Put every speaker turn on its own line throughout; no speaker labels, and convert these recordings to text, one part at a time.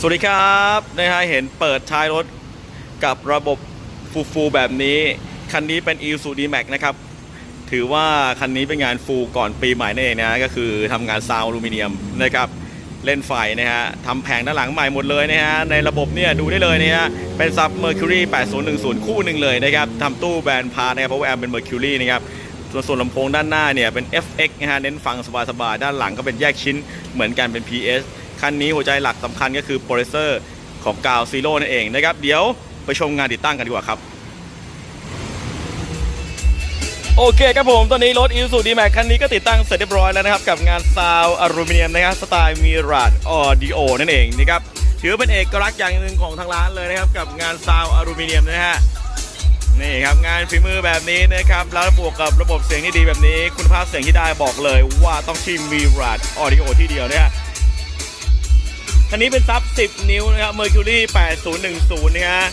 สวัสดีครับนะฮะเห็นเปิดท้ายรถกับระบบฟูฟูแบบนี้ คันนี้เป็น i s u d m a x นะครับ ถือว่าคันนี้เป็นงานฟูก่อนปีใหม่นั่นเองนะก็คือทำงานซาวอลูมิเนียมนะครับเล่นไฟนะฮะทำแผงด้านหลังใหม่หมดเลยนะฮะในระบบเนี่ยดูได้เลยนะฮะเป็นซับ Mercury 8010 คู่หนึ่งเลยนะครับทำตู้แบรนด์พาร์นะครับเพราะว่าแอมเป็น Mercury นะครับส่วนส่วนลำโพงด้านหน้าเนี่ยเป็น FX นะฮะเน้นฟังสบายๆด้านหลังก็เป็นแยกชิ้นเหมือนกันเป็น PS คันนี้หัวใจหลักสำคัญก็คือโปรเซสเซอร์ของกาวซีโร่นั่นเองนะครับ เดี๋ยวไปชมงานติดตั้งกันดีกว่าครับโอเคครับผม ตอนนี้รถ Isuzu D-Max คันนี้ก็ติดตั้งเสร็จเรียบร้อยแล้วนะครับ กับงานซาวอลูมิเนียมนะครับ สไตล์มิราดออดิโอนั่นเองนะครับ ถือเป็นเอกลักษณ์อย่างหนึ่งของทางร้านเลยนะครับ กับงานซาวอลูมิเนียมนะฮะนี่ครับ งานฝีมือแบบนี้นะครับ แล้วบวกกับระบบเสียงที่ดีแบบนี้ คุณภาพเสียงที่ได้บอกเลยว่าต้องที่มีรัดออดิโอที่เดียวเนี่ย คันนี้เป็นซับ 10 นิ้วนะครับ Mercury 8010นะฮะ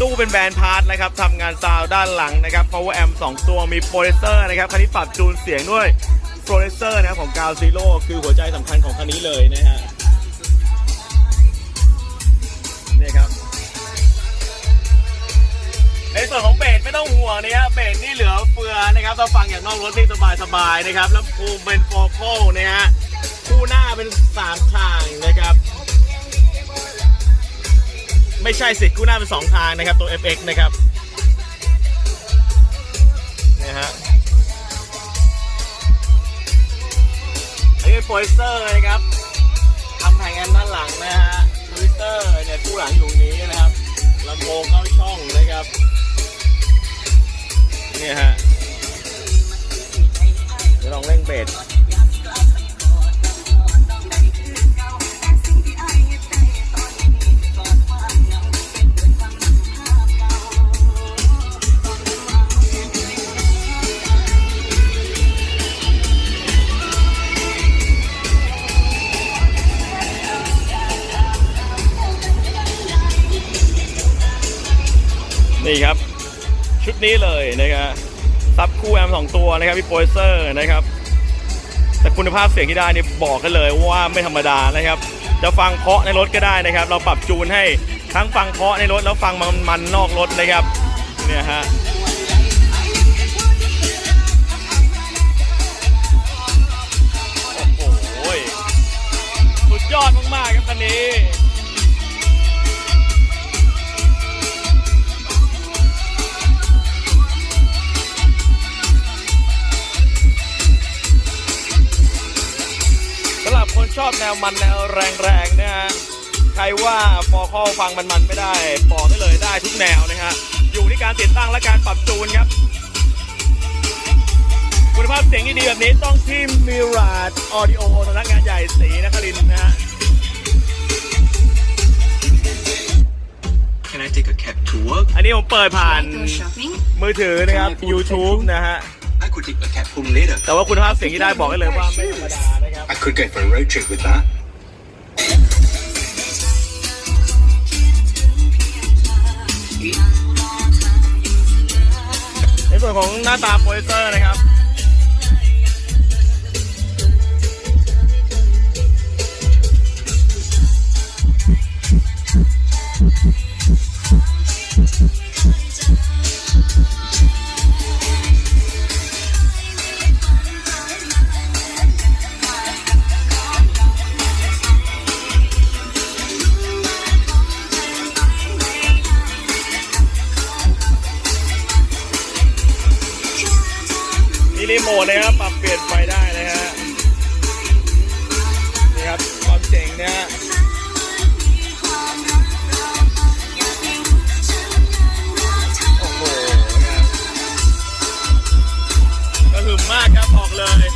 ตู้เป็นแบรนด์พาร์ทนะครับทำงานซาวด้านหลังนะครับ power amp 2 ตัวมีโปรเซสเซอร์นะครับ คันนี้ปรับจูนเสียงด้วยโปรเซสเซอร์นะครับของ g a l Zero คือหัวใจสำคัญของคันนี้เลยนะฮะนี่ครับ ในส่วนของเบสไม่ต้องห่วงนะครับเบสนี่เหลือเฟือนะครับเราฟังอย่างนอกรถนี่สบายๆนะครับ แล้วภูมิเป็นโฟโคนะฮะคู่หน้าเป็นสามทาง ไม่ใช่สิคู่หน้าเป็นสองทางนะครับตัว FX นะครับนี่ฮะอันนี้โปรเซอร์นะครับทำแผงแอมด้านหลังนะฮะทวิตเตอร์เนี่ยคู่หลังอยู่นี้นะครับลำโพงเข้าช่องนะครับนี่ฮะเดี๋ยวลองเร่งเบส นี่ครับ ชุดนี้เลยนะครับซับคู่แอมสองตัวนะครับพี่โปรเซอร์นะครับ แต่คุณภาพเสียงที่ได้นี่บอกกันเลยว่าไม่ธรรมดานะครับ จะฟังเคาะในรถก็ได้นะครับ เราปรับจูนให้ทั้งฟังเคาะในรถแล้วฟังมันมันนอกรถนะครับเนี่ยฮะ แนวมันแนวแรงๆนะฮะใครว่าฟอร์คอฟังมันๆไม่ได้บอกได้เลยได้ทุกแนวนะฮะอยู่ที่การติดตั้งและการปรับจูนครับ คุณภาพเสียงที่ดีแบบนี้ต้องที่มิราดออดิโอสำนักงานใหญ่ศรีนครินทร์นะฮะ
Can I take a cab to work?
อันนี้ผมเปิดผ่าน
Go shopping?
มือถือนะครับ YouTube นะฮะ
I could take a cab home later.
แต่ว่าคุณภาพเสียงที่ได้บอกได้เลยว่าไม่ธรรมดานะครับ
I could go for a road trip with that.
ในส่วนของหน้าตาโปรเซสเซอร์นะครับ รีโมทนะครับปรับเปลี่ยนไฟได้นะฮะนี่ครับความเจ๋งนะฮะโอ้โหนะก็หึมมากครับบอกเลย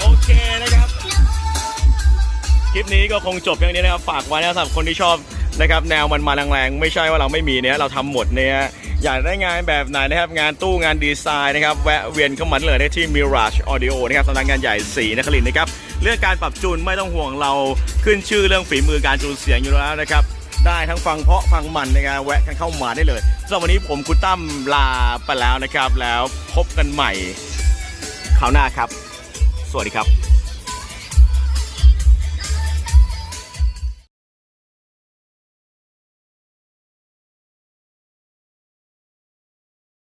โอเคนะครับ คลิปนี้ก็คงจบอย่างนี้นะครับ ฝากไว้นะครับสำหรับคนที่ชอบ นะครับแนวมันมาแรงๆไม่ใช่ว่าเราไม่มีเนี่ยเราทำหมดเนี่ยอยากได้งานแบบไหนนะครับงานตู้งานดีไซน์นะครับแวะเวียนเข้ามาเลยได้ที่ Mirage Audio นะครับสำนักงานใหญ่สีนครินนะครับเรื่องการปรับจูนไม่ต้องห่วงเราขึ้นชื่อเรื่องฝีมือการจูนเสียงอยู่แล้วนะครับได้ทั้งฟังเพาะฟังมันนะครับแวะกันเข้ามาได้เลยสำหรับวันนี้ผมคุณตั้มลาไปแล้วนะครับ แล้วพบกันใหม่คราวหน้าครับ สวัสดีครับ